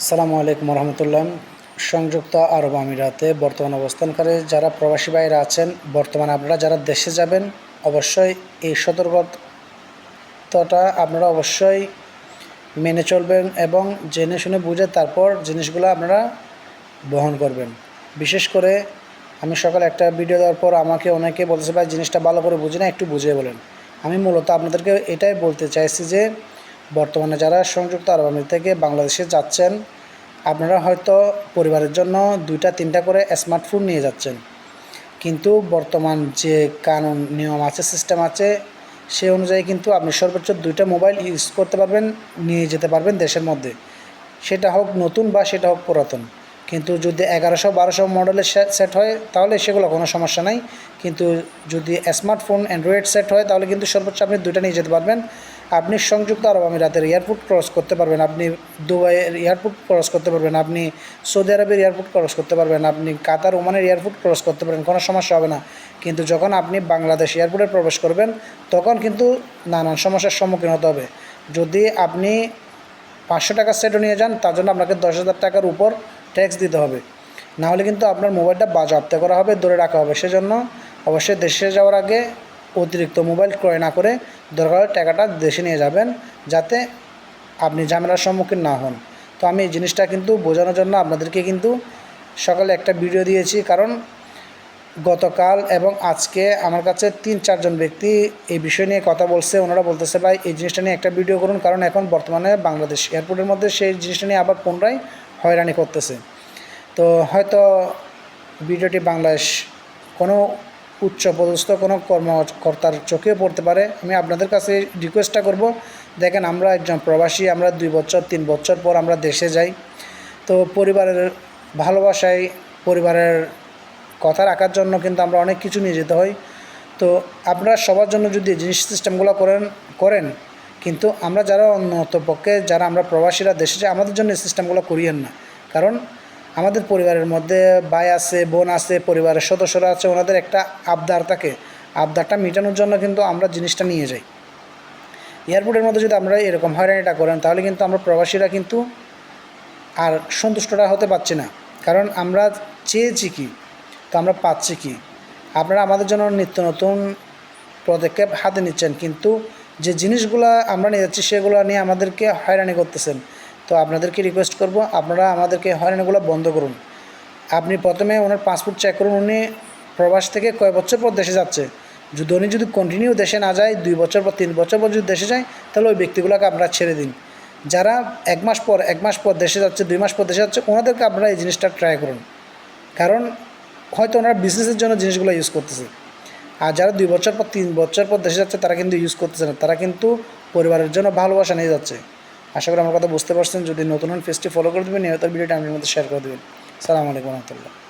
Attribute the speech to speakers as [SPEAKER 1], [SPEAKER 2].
[SPEAKER 1] আসসালামু আলাইকুম রহমতুল্লাহ। সংযুক্ত আরব আমিরাতে বর্তমান অবস্থানকারী যারা প্রবাসী ভাইরা আছেন, বর্তমানে আপনারা যারা দেশে যাবেন, অবশ্যই এই সতর্কতাটা আপনারা অবশ্যই মেনে চলবেন এবং জেনে শুনে বুঝে তারপর জিনিসগুলো আপনারা বহন করবেন। বিশেষ করে আমি সকালে একটা ভিডিও দেওয়ার পর আমাকে অনেকে বলতেছে, ভাই, জিনিসটা ভালো করে বুঝি না, একটু বুঝিয়ে বলেন। আমি মূলত আপনাদেরকে এটাই বলতে চাইছি যে বর্তমানে যারা সংযুক্ত আরব আমির থেকে বাংলাদেশে যাচ্ছেন, আপনারা হয়তো পরিবারের জন্য দুইটা, তিনটা করে স্মার্টফোন নিয়ে যাচ্ছেন। কিন্তু বর্তমান যে কানুন, নিয়ম আছে, সিস্টেম আছে সেই অনুযায়ী কিন্তু আপনি সর্বোচ্চ দুইটা মোবাইল ইউজ করতে পারবেন, নিয়ে যেতে পারবেন দেশের মধ্যে। সেটা হোক নতুন বা সেটা হোক পুরাতন। কিন্তু যদি এগারোশো, বারোশো মডেলের সেট হয়, তাহলে সেগুলো কোনো সমস্যা নাই। কিন্তু যদি স্মার্টফোন অ্যান্ড্রয়েড সেট হয়, তাহলে কিন্তু সর্বোচ্চ আপনি দুইটা নিয়ে যেতে পারবেন। আপনি সংযুক্ত আরব আমিরাতের এয়ারপোর্ট ক্রস করতে পারবেন। আপনি দুবাইয়ের এয়ারপোর্ট ক্রস করতে পারবেন। আপনি সৌদি আরবের এয়ারপোর্ট ক্রস করতে পারবেন। আপনি কাতার, ওমানের এয়ারপোর্ট ক্রস করতে পারবেন। কোনো সমস্যা হবে না। কিন্তু যখন আপনি বাংলাদেশ এয়ারপোর্টে প্রবেশ করবেন, তখন কিন্তু নানান সমস্যার সম্মুখীন হতে হবে। যদি আপনি পাঁচশো টাকার সেটও নিয়ে যান, তার জন্য আপনাকে দশ হাজার টাকার উপর ট্যাক্স দিতে হবে। না হলে কিন্তু আপনার মোবাইলটা বাজেয়াপ্ত করা হবে, ধরে রাখা হবে। সেজন্য অবশ্যই দেশে যাওয়ার আগে অতিরিক্ত মোবাইল ক্রয় না করে দরকার হলে টাকাটা দেশে নিয়ে যাবেন, যাতে আপনি ঝামেলার সম্মুখীন না হন। তো আমি এই জিনিসটা কিন্তু বোঝানোর জন্য আপনাদেরকে কিন্তু সকালে একটা ভিডিও দিয়েছি। কারণ গতকাল এবং আজকে আমার কাছে তিন চারজন ব্যক্তি এই বিষয় নিয়ে কথা বলছে। ওনারা বলতেছে, ভাই, এই জিনিসটা নিয়ে একটা ভিডিও করুন। কারণ এখন বর্তমানে বাংলাদেশ এয়ারপোর্টের মধ্যে সেই জিনিসটা নিয়ে আবার পুনরায় হয়রানি করতেছে। তো হয়তো ভিডিওটি বাংলাদেশ কোনো উচ্চ পদস্থ কোনো কর্মকর্তার চোখেও পড়তে পারে। আমি আপনাদের কাছে রিকোয়েস্টটা করব, দেখেন আমরা একজন প্রবাসী, আমরা দুই বছর, তিন বছর পর আমরা দেশে যাই। তো পরিবারের ভালোবাসায় পরিবারের কথা রাখার জন্য কিন্তু আমরা অনেক কিছু নিয়ে যেতে হয়। তো আপনারা সবার জন্য যদি জিনিস সিস্টেমগুলো করেন করেন কিন্তু আমরা যারা অন্যত পক্ষে, যারা আমরা প্রবাসীরা দেশে যাই, আমাদের জন্য এই সিস্টেমগুলো করিয়েন না। কারণ আমাদের পরিবারের মধ্যে ভাই আছে, বোন আছে, পরিবারের সদস্যরা আছে, ওনাদের একটা আবদার থাকে। আবদারটা মেটানোর জন্য কিন্তু আমরা জিনিসটা নিয়ে যাই। এয়ারপোর্টের মধ্যে যদি আমরা এরকম হয়রানিটা করেন, তাহলে কিন্তু আমরা প্রবাসীরা কিন্তু আর সন্তুষ্টটা হতে পারছি না। কারণ আমরা চেয়েছি কি? তো আমরা পাচ্ছি কি? আপনারা আমাদের জন্য নিত্য নতুন পদক্ষেপ হাতে নিচ্ছেন, কিন্তু যে জিনিসগুলো আমরা নিয়ে যাচ্ছি, সেগুলো নিয়ে আমাদেরকে হয়রানি করতেছেন। তো আপনাদেরকে রিকোয়েস্ট করব, আপনারা আমাদেরকে হয়রানিগুলো বন্ধ করুন। আপনি প্রথমে ওনার পাসপোর্ট চেক করুন, উনি প্রবাস থেকে কয় বছর পর দেশে যাচ্ছে। যদি উনি যদি কন্টিনিউ দেশে না যায়, দুই বছর পর তিন বছর পর যদি দেশে যায়, তাহলে ওই ব্যক্তিগুলোকে আপনারা ছেড়ে দিন। যারা এক মাস পর, এক মাস পর দেশে যাচ্ছে, দুই মাস পর দেশে যাচ্ছে, ওনাদেরকে আপনারা এই জিনিসটা ট্রাই করুন। কারণ হয়তো ওনারা বিজনেসের জন্য জিনিসগুলো ইউজ করতেছে। আর যারা দুই বছর পর, তিন বছর পর দেশে যাচ্ছে, তারা কিন্তু ইউজ করতেছে না। তারা কিন্তু পরিবারের জন্য ভালোবাসা নিয়ে যাচ্ছে। আশা করি আমার কথা বুঝতে পারছেন। যদি নতুন ফেসটি ফলো করে দেবেন। নিয়ত ভিডিওটা আমাদের মধ্যে শেয়ার করে দেবেন। সালামু রহমতুল্লাহ।